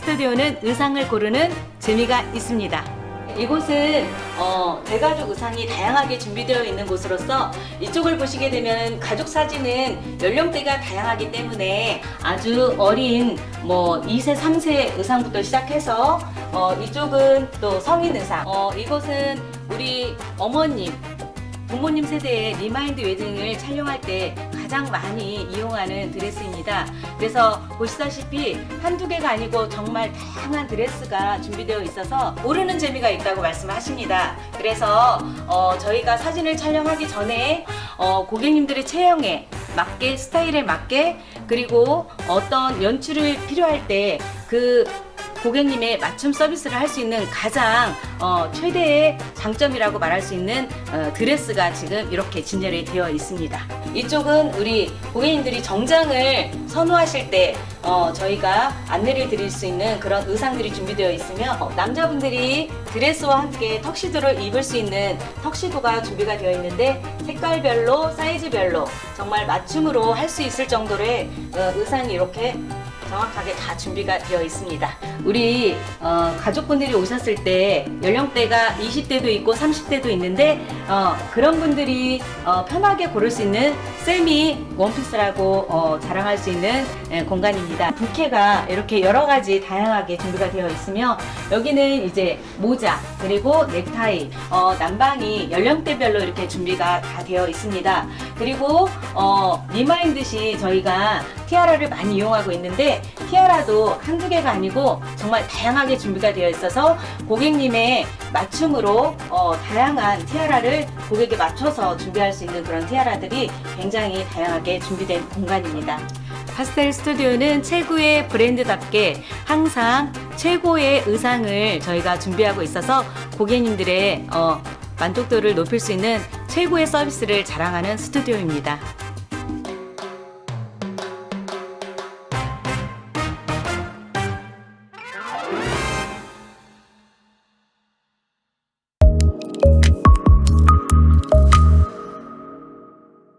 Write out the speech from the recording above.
스튜디오는 의상을 고르는 재미가 있습니다. 이곳은 어, 대가족 의상이 다양하게 준비되어 있는 곳으로서 이쪽을 보시게 되면 가족 사진은 연령대가 다양하기 때문에 아주 어린 뭐 2세, 3세 의상부터 시작해서 어, 이쪽은 또 성인 의상. 어, 이곳은 우리 어머님 부모님 세대의 리마인드 웨딩을 촬영할 때 가장 많이 이용하는 드레스입니다. 그래서 보시다시피 한두 개가 아니고 정말 다양한 드레스가 준비되어 있어서 모르는 재미가 있다고 말씀하십니다. 그래서 어, 저희가 사진을 촬영하기 전에 어, 고객님들의 체형에 맞게 스타일에 맞게 그리고 어떤 연출을 필요할 때그 고객님의 맞춤 서비스를 할 수 있는 가장 어, 최대의 장점이라고 말할 수 있는 어, 드레스가 지금 이렇게 진열이 되어 있습니다. 이쪽은 우리 고객님들이 정장을 선호하실 때 어, 저희가 안내를 드릴 수 있는 그런 의상들이 준비되어 있으며 어, 남자분들이 드레스와 함께 턱시도를 입을 수 있는 턱시도가 준비가 되어 있는데 색깔별로 사이즈별로 정말 맞춤으로 할 수 있을 정도의 어, 의상이 이렇게 정확하게 다 준비가 되어 있습니다. 우리 어, 가족분들이 오셨을 때 연령대가 20대도 있고 30대도 있는데 어, 그런 분들이 어, 편하게 고를 수 있는 세미 원피스라고 어, 자랑할 수 있는 예, 공간입니다. 부케가 이렇게 여러 가지 다양하게 준비가 되어 있으며 여기는 이제 모자 그리고 넥타이 어, 난방이 연령대별로 이렇게 준비가 다 되어 있습니다. 그리고 어, 리마인드시 저희가 티아라를 많이 이용하고 있는데 티아라도 한두 개가 아니고 정말 다양하게 준비가 되어 있어서 고객님의 맞춤으로 어, 다양한 티아라를 고객에 맞춰서 준비할 수 있는 그런 티아라들이 굉장히 다양하게 준비된 공간입니다. 파스텔 스튜디오는 최고의 브랜드답게 항상 최고의 의상을 저희가 준비하고 있어서 고객님들의 어, 만족도를 높일 수 있는 최고의 서비스를 자랑하는 스튜디오입니다.